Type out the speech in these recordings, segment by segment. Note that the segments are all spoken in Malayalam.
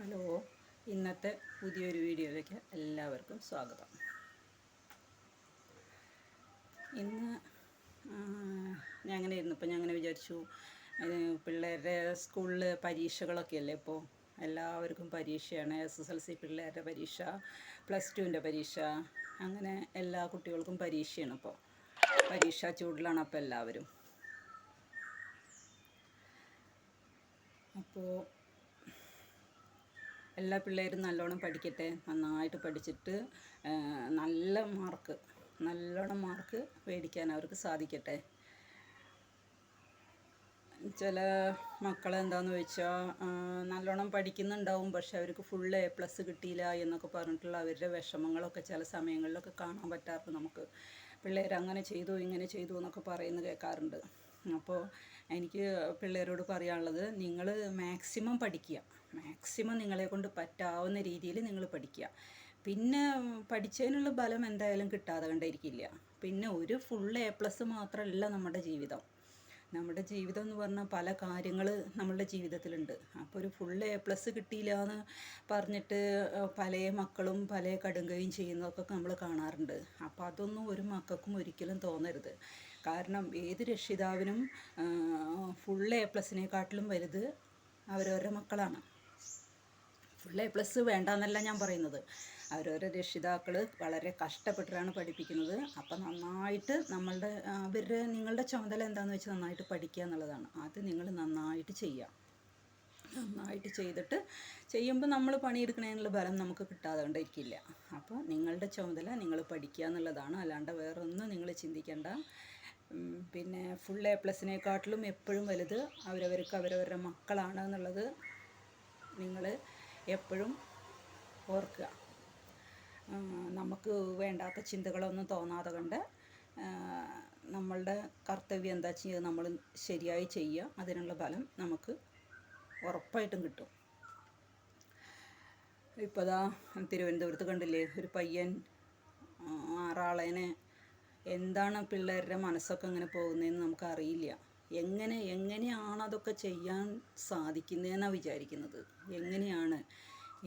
ഹലോ ഇന്നത്തെ പുതിയൊരു വീഡിയോയിലേക്ക് എല്ലാവർക്കും സ്വാഗതം. ഇന്ന് ഞാൻ ഇരുന്നു. ഇപ്പം ഞാൻ അങ്ങനെ വിചാരിച്ചു പിള്ളേരുടെ സ്കൂളിൽ പരീക്ഷകളൊക്കെ അല്ലേ ഇപ്പോൾ എല്ലാവർക്കും പരീക്ഷയാണ്. എസ് എസ് എൽ സി പിള്ളേരുടെ പരീക്ഷ പ്ലസ് ടുവിന്റെ പരീക്ഷ അങ്ങനെ എല്ലാ കുട്ടികൾക്കും പരീക്ഷയാണ് ഇപ്പോൾ പരീക്ഷാ ചൂടിലാണ് അപ്പോൾ എല്ലാവരും. അപ്പോൾ എല്ലാ പിള്ളേരും നല്ലോണം പഠിക്കട്ടെ. നന്നായിട്ട് പഠിച്ചിട്ട് നല്ല മാർക്ക് നല്ലോണം മാർക്ക് മേടിക്കാൻ അവർക്ക് സാധിക്കട്ടെ. ചില മക്കൾ വെച്ചാൽ നല്ലോണം പഠിക്കുന്നുണ്ടാവും പക്ഷെ അവർക്ക് ഫുൾ എ പ്ലസ് കിട്ടിയില്ല എന്നൊക്കെ പറഞ്ഞിട്ടുള്ള അവരുടെ വിഷമങ്ങളൊക്കെ ചില സമയങ്ങളിലൊക്കെ കാണാൻ പറ്റാറുണ്ട് നമുക്ക്. പിള്ളേർ അങ്ങനെ ചെയ്തു ഇങ്ങനെ ചെയ്തു എന്നൊക്കെ പറയുന്നത് കേൾക്കാറുണ്ട്. അപ്പോൾ എനിക്ക് പിള്ളേരോട് പറയാനുള്ളത് നിങ്ങൾ മാക്സിമം പഠിക്കുക. മാക്സിമം നിങ്ങളെ കൊണ്ട് പറ്റാവുന്ന രീതിയിൽ നിങ്ങൾ പഠിക്കുക. പിന്നെ പഠിച്ചതിനുള്ള ബലം എന്തായാലും കിട്ടാതെ കണ്ടിരിക്കില്ല പിന്നെ ഒരു ഫുൾ എ പ്ലസ് മാത്രമല്ല നമ്മുടെ ജീവിതം. നമ്മുടെ ജീവിതം എന്ന് പറഞ്ഞാൽ പല കാര്യങ്ങൾ നമ്മളുടെ ജീവിതത്തിലുണ്ട്. അപ്പോൾ ഒരു ഫുൾ എ പ്ലസ് കിട്ടിയില്ല എന്ന് പറഞ്ഞിട്ട് പല മക്കളും പല കടുങ്കയും ചെയ്യുന്നതൊക്കെ നമ്മൾ കാണാറുണ്ട്. അപ്പോൾ അതൊന്നും ഒരു മക്കൾക്കും ഒരിക്കലും തോന്നരുത്. കാരണം ഏത് രക്ഷിതാവിനും ഫുൾ എ പ്ലസിനെക്കാട്ടിലും വലുത് അവരവരുടെ മക്കളാണ്. ഫുൾ എ പ്ലസ് വേണ്ട എന്നല്ല ഞാൻ പറയുന്നത്. അവരോരോ രക്ഷിതാക്കൾ വളരെ കഷ്ടപ്പെട്ടിട്ടാണ് പഠിപ്പിക്കുന്നത്. അപ്പം നന്നായിട്ട് നമ്മളുടെ അവരുടെ നിങ്ങളുടെ ചുമതല എന്താണെന്ന് വെച്ചാൽ നന്നായിട്ട് പഠിക്കുക എന്നുള്ളതാണ്. അത് നിങ്ങൾ നന്നായിട്ട് ചെയ്യുക. നന്നായിട്ട് ചെയ്തിട്ട് ചെയ്യുമ്പോൾ നമ്മൾ പണിയെടുക്കുന്നതിനുള്ള ബലം നമുക്ക് കിട്ടാതെ കൊണ്ടിരിക്കില്ല. അപ്പോൾ നിങ്ങളുടെ ചുമതല നിങ്ങൾ പഠിക്കുക എന്നുള്ളതാണ്. അല്ലാണ്ട് വേറെ ഒന്നും നിങ്ങൾ ചിന്തിക്കേണ്ട. പിന്നെ ഫുൾ എ പ്ലസിനെക്കാട്ടിലും എപ്പോഴും വലുത് അവരവർക്ക് അവരവരുടെ മക്കളാണ് എന്നുള്ളത് നിങ്ങൾ എപ്പോഴും ഓർക്കുക. നമുക്ക് വേണ്ടാത്ത ചിന്തകളൊന്നും തോന്നാതെ കണ്ട് നമ്മളുടെ കർത്തവ്യം എന്താ ചെയ്യുക നമ്മൾ ശരിയായി ചെയ്യുക അതിനുള്ള ഫലം നമുക്ക് ഉറപ്പായിട്ടും കിട്ടും. ഇപ്പോൾ ദാ തിരുവനന്തപുരത്ത് കണ്ടില്ലേ ഒരു പയ്യൻ ആറാളേനെ എന്താണ് പിള്ളേരുടെ മനസ്സൊക്കെ ഇങ്ങനെ പോകുന്നതെന്ന് നമുക്കറിയില്ല. എങ്ങനെ എങ്ങനെയാണ് അതൊക്കെ ചെയ്യാൻ സാധിക്കുന്നതെന്നാണ് വിചാരിക്കുന്നത്? എങ്ങനെയാണ്?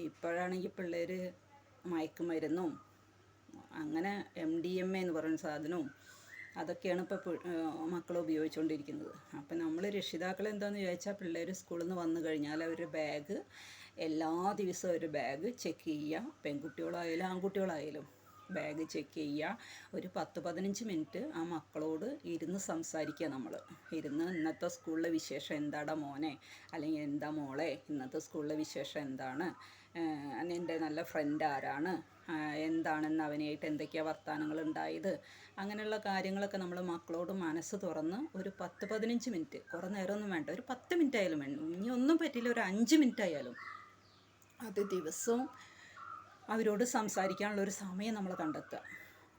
ഇപ്പോഴാണെങ്കിൽ പിള്ളേർ മയക്കുമരുന്നും അങ്ങനെ എം ഡി എം എ എന്ന് പറയുന്ന സാധനവും അതൊക്കെയാണ് ഇപ്പോൾ മക്കൾ ഉപയോഗിച്ചുകൊണ്ടിരിക്കുന്നത് അപ്പം നമ്മൾ രക്ഷിതാക്കൾ എന്താണെന്ന് ചോദിച്ചാൽ പിള്ളേർ സ്കൂളിൽ നിന്ന് വന്നു കഴിഞ്ഞാൽ അവരുടെ ബാഗ് എല്ലാ ദിവസവും ഒരു ബാഗ് ചെക്ക് ചെയ്യുക. പെൺകുട്ടികളായാലും ആൺകുട്ടികളായാലും. ബാഗ് ചെക്ക് ചെയ്യുക. ഒരു പത്ത് പതിനഞ്ച് മിനിറ്റ് ആ മക്കളോട് ഇരുന്ന് സംസാരിക്കുക നമ്മൾ ഇരുന്ന് ഇന്നത്തെ സ്കൂളിലെ വിശേഷം എന്താടാ മോനെ? അല്ലെങ്കിൽ എന്താ മോളെ? ഇന്നത്തെ സ്കൂളിലെ വിശേഷം എന്താണ്? എന്റെ നല്ല ഫ്രണ്ട് ആരാണ്? എന്താണെന്ന് അവനായിട്ട് എന്തൊക്കെയാണ് വർത്തമാനങ്ങൾ ഉണ്ടായത്? അങ്ങനെയുള്ള കാര്യങ്ങളൊക്കെ നമ്മൾ മക്കളോട് മനസ്സ് തുറന്ന് ഒരു പത്ത് പതിനഞ്ച് മിനിറ്റ് കുറേ നേരമൊന്നും വേണ്ട. ഒരു പത്ത് മിനിറ്റ് ആയാലും വേണം ഇനി ഒന്നും പറ്റില്ല ഒരു അഞ്ച് മിനിറ്റ് ആയാലും. അത് ദിവസവും അവരോട് സംസാരിക്കാനുള്ള ഒരു സമയം നമ്മൾ കണ്ടെത്തുക.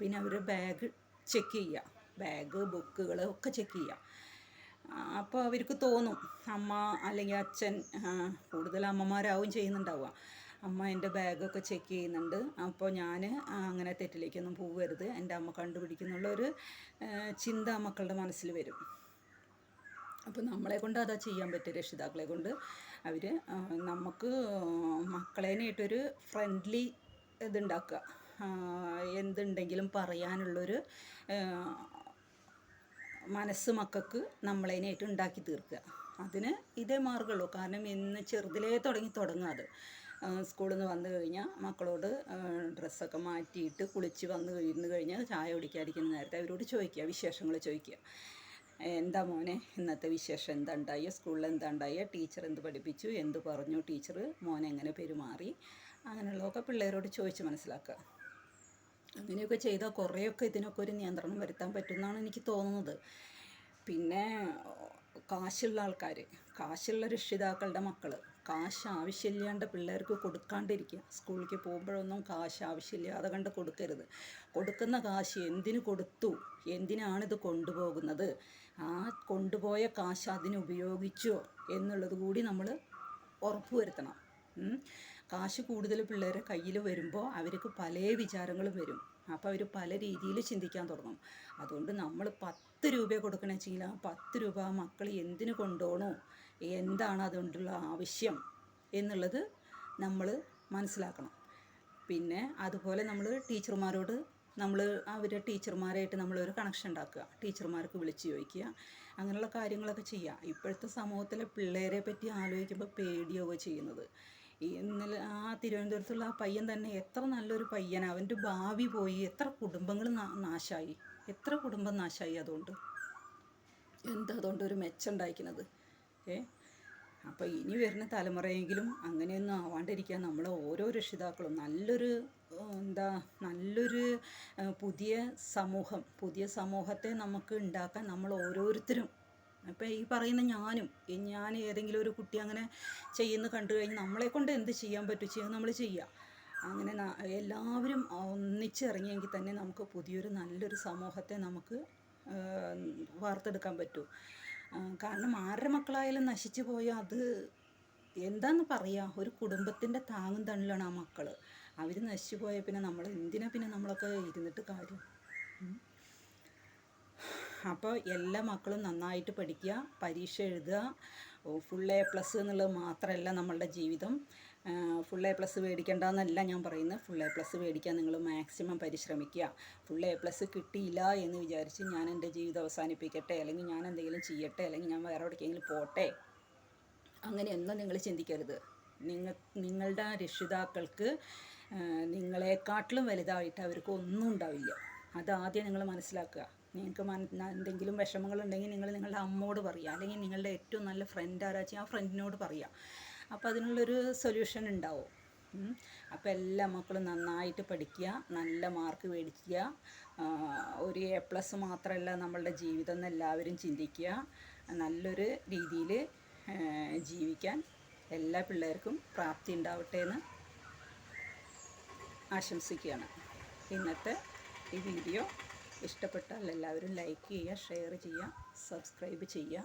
പിന്നെ അവർ ബാഗ് ചെക്ക് ചെയ്യുക. ബാഗ് ബുക്കുകൾ ഒക്കെ ചെക്ക് ചെയ്യുക. അപ്പോൾ അവർക്ക് തോന്നും. അമ്മ അല്ലെങ്കിൽ അച്ഛൻ കൂടുതൽ അമ്മമാരാവും ചെയ്യുന്നുണ്ടാവുക. അമ്മ എന്റെ ബാഗൊക്കെ ചെക്ക് ചെയ്യുന്നുണ്ട്. അപ്പോൾ ഞാൻ അങ്ങനെ തെറ്റിലേക്കൊന്നും പോകരുത് എന്റെ അമ്മ കണ്ടുപിടിക്കുന്നുള്ളൊരു ചിന്ത മക്കളുടെ മനസ്സിൽ വരും. അപ്പോൾ നമ്മളെ കൊണ്ട് അതാ ചെയ്യാൻ പറ്റും രക്ഷിതാക്കളെ കൊണ്ട്. അവർ നമുക്ക് മക്കളേനായിട്ടൊരു ഫ്രണ്ട്ലി ഇതുണ്ടാക്കുക. എന്തുണ്ടെങ്കിലും പറയാനുള്ളൊരു മനസ്സ് മക്കൾക്ക് നമ്മളതിനായിട്ട് ഉണ്ടാക്കി തീർക്കുക. അതിന് ഇതേ മാർഗമുള്ളൂ. കാരണം ഇന്ന് ചെറുതിലേ തുടങ്ങി തുടങ്ങുക അത്. സ്കൂളിൽ നിന്ന് വന്നു കഴിഞ്ഞാൽ മക്കളോട് ഡ്രസ്സൊക്കെ മാറ്റിയിട്ട് കുളിച്ച് വന്നു ഇരുന്ന് കഴിഞ്ഞാൽ ചായ കുടിക്കാതിരിക്കുന്ന നേരത്തെ അവരോട് ചോദിക്കുക വിശേഷങ്ങൾ ചോദിക്കുക. എന്താ മോനെ ഇന്നത്തെ വിശേഷം എന്താ ഉണ്ടായ സ്കൂളിൽ എന്താ ഉണ്ടായ ടീച്ചർ എന്ത് പഠിപ്പിച്ചു? എന്ത് പറഞ്ഞു? ടീച്ചർ മോനെ എങ്ങനെ പെരുമാറി? അങ്ങനെയുള്ളതൊക്കെ പിള്ളേരോട് ചോദിച്ച് മനസ്സിലാക്കുക. അങ്ങനെയൊക്കെ ചെയ്താൽ കുറേയൊക്കെ ഇതിനൊക്കെ ഒരു നിയന്ത്രണം വരുത്താൻ പറ്റുമെന്നാണ് എനിക്ക് തോന്നുന്നത്. പിന്നെ കാശുള്ള ആൾക്കാർ കാശുള്ള രക്ഷിതാക്കളുടെ മക്കൾ കാശ് ആവശ്യമില്ലാണ്ട് പിള്ളേർക്ക് കൊടുക്കാണ്ടിരിക്കുക. സ്കൂളിലേക്ക് പോകുമ്പോഴൊന്നും കാശ് ആവശ്യമില്ലാതെ കണ്ട് കൊടുക്കരുത്. കൊടുക്കുന്ന കാശ് എന്തിനു കൊടുത്തു? എന്തിനാണിത് കൊണ്ടുപോകുന്നത്? ആ കൊണ്ടുപോയ കാശ് അതിന് ഉപയോഗിച്ചോ എന്നുള്ളത് കൂടി നമ്മൾ ഉറപ്പുവരുത്തണം. കാശ് കൂടുതൽ പിള്ളേരെ കയ്യിൽ വരുമ്പോൾ അവർക്ക് പല വിചാരങ്ങളും വരും. അപ്പോൾ അവർ പല രീതിയിൽ ചിന്തിക്കാൻ തുടങ്ങും. അതുകൊണ്ട് നമ്മൾ പത്ത് രൂപ കൊടുക്കണമെന്ന് വെച്ചെങ്കിൽ ആ പത്ത് രൂപ മക്കൾ എന്തിനു കൊണ്ടുപോകണോ എന്താണ് അതുകൊണ്ടുള്ള ആവശ്യം എന്നുള്ളത് നമ്മൾ മനസ്സിലാക്കണം. പിന്നെ അതുപോലെ നമ്മൾ ടീച്ചർമാരോട് നമ്മൾ അവരെ ടീച്ചർമാരായിട്ട് നമ്മളൊരു കണക്ഷൻ ഉണ്ടാക്കുക. ടീച്ചർമാർക്ക് വിളിച്ച് ചോദിക്കുക. അങ്ങനെയുള്ള കാര്യങ്ങളൊക്കെ ചെയ്യുക. ഇപ്പോഴത്തെ സമൂഹത്തിലെ പിള്ളേരെ പറ്റി ആലോചിക്കുമ്പോൾ പേടിയാവുക ചെയ്യുന്നത്. ഇന്നലെ ആ തിരുവനന്തപുരത്തുള്ള ആ പയ്യൻ തന്നെ എത്ര നല്ലൊരു പയ്യൻ അവന്റെ ഭാവി പോയി. എത്ര കുടുംബങ്ങൾ നാശമായി എത്ര കുടുംബം നാശമായി അതുകൊണ്ട്. എന്താ അതുകൊണ്ട് ഒരു മെച്ചം ഉണ്ടായിരിക്കുന്നത് ഏ അപ്പോൾ ഇനി വരുന്ന തലമുറയെങ്കിലും അങ്ങനെയൊന്നും ആവാണ്ടിരിക്കാൻ നമ്മൾ ഓരോ രക്ഷിതാക്കളും നല്ലൊരു എന്താ നല്ലൊരു പുതിയ സമൂഹം പുതിയ സമൂഹത്തെ നമുക്ക് ഉണ്ടാക്കാൻ നമ്മൾ ഓരോരുത്തരും. അപ്പോൾ ഈ പറയുന്ന ഞാനും ഞാൻ ഏതെങ്കിലും ഒരു കുട്ടി അങ്ങനെ ചെയ്യുന്ന കണ്ടു കഴിഞ്ഞാൽ നമ്മളെ കൊണ്ട് എന്ത് ചെയ്യാൻ പറ്റും? നമ്മൾ ചെയ്യുക അങ്ങനെ എല്ലാവരും ഒന്നിച്ചിറങ്ങിയെങ്കിൽ തന്നെ നമുക്ക് പുതിയൊരു നല്ലൊരു സമൂഹത്തെ നമുക്ക് വാർത്തെടുക്കാൻ പറ്റൂ. കാരണം ആരുടെ മക്കളായാലും നശിച്ചു പോയാൽ അത് എന്താന്ന് പറയുക ഒരു കുടുംബത്തിന്റെ താങ്ങും തണലാണ് ആ മക്കൾ അവർ നശിച്ചു പോയാൽ പിന്നെ നമ്മൾ എന്തിനാ പിന്നെ നമ്മളൊക്കെ ഇരുന്നിട്ട് കാര്യം. അപ്പോൾ എല്ലാ മക്കളും നന്നായിട്ട് പഠിക്കുക പരീക്ഷ എഴുതുക ഫുൾ എ പ്ലസ് എന്നുള്ളത് മാത്രമല്ല നമ്മളുടെ ജീവിതം. ഫുൾ എ പ്ലസ് മേടിക്കേണ്ടെന്നല്ല ഞാൻ പറയുന്നത്. ഫുൾ എ പ്ലസ് മേടിക്കാൻ നിങ്ങൾ മാക്സിമം പരിശ്രമിക്കുക. ഫുൾ എ പ്ലസ് കിട്ടിയില്ല എന്ന് വിചാരിച്ച് ഞാൻ എന്റെ ജീവിതം അവസാനിപ്പിക്കട്ടെ അല്ലെങ്കിൽ ഞാൻ എന്തെങ്കിലും ചെയ്യട്ടെ അല്ലെങ്കിൽ ഞാൻ വേറെ എവിടേക്കെങ്കിലും പോട്ടെ. അങ്ങനെയൊന്നും നിങ്ങൾ ചിന്തിക്കരുത്. നിങ്ങൾ നിങ്ങളുടെ രക്ഷിതാക്കൾക്ക് നിങ്ങളെക്കാട്ടിലും വലുതായിട്ട് അവർക്ക് ഒന്നും ഉണ്ടാവില്ല. അതാദ്യം നിങ്ങൾ മനസ്സിലാക്കുക. നിങ്ങൾക്ക് എന്തെങ്കിലും വിഷമങ്ങളുണ്ടെങ്കിൽ നിങ്ങൾ നിങ്ങളുടെ അമ്മോട് പറയുക. അല്ലെങ്കിൽ നിങ്ങളുടെ ഏറ്റവും നല്ല ഫ്രണ്ട് ആരാച്ചാൽ ആ ഫ്രണ്ടിനോട് പറയുക. അപ്പോൾ അതിനുള്ളൊരു സൊല്യൂഷൻ ഉണ്ടാവും. അപ്പം അപ്പോൾ എല്ലാ മക്കളും നന്നായിട്ട് പഠിക്കുക നല്ല മാർക്ക് മേടിക്കുക ഒരു എ പ്ലസ് മാത്രമല്ല നമ്മളുടെ ജീവിതം എന്ന് എല്ലാവരും ചിന്തിക്കുക നല്ലൊരു രീതിയിൽ ജീവിക്കാൻ എല്ലാ പിള്ളേർക്കും പ്രാപ്തി ഉണ്ടാവട്ടെ എന്ന് ആശംസിക്കുകയാണ്. ഇന്നത്തെ ഈ വീഡിയോ ഇഷ്ടപ്പെട്ടാൽ എല്ലാവരും ലൈക്ക് ചെയ്യുക ഷെയർ ചെയ്യുക സബ്സ്ക്രൈബ് ചെയ്യുക.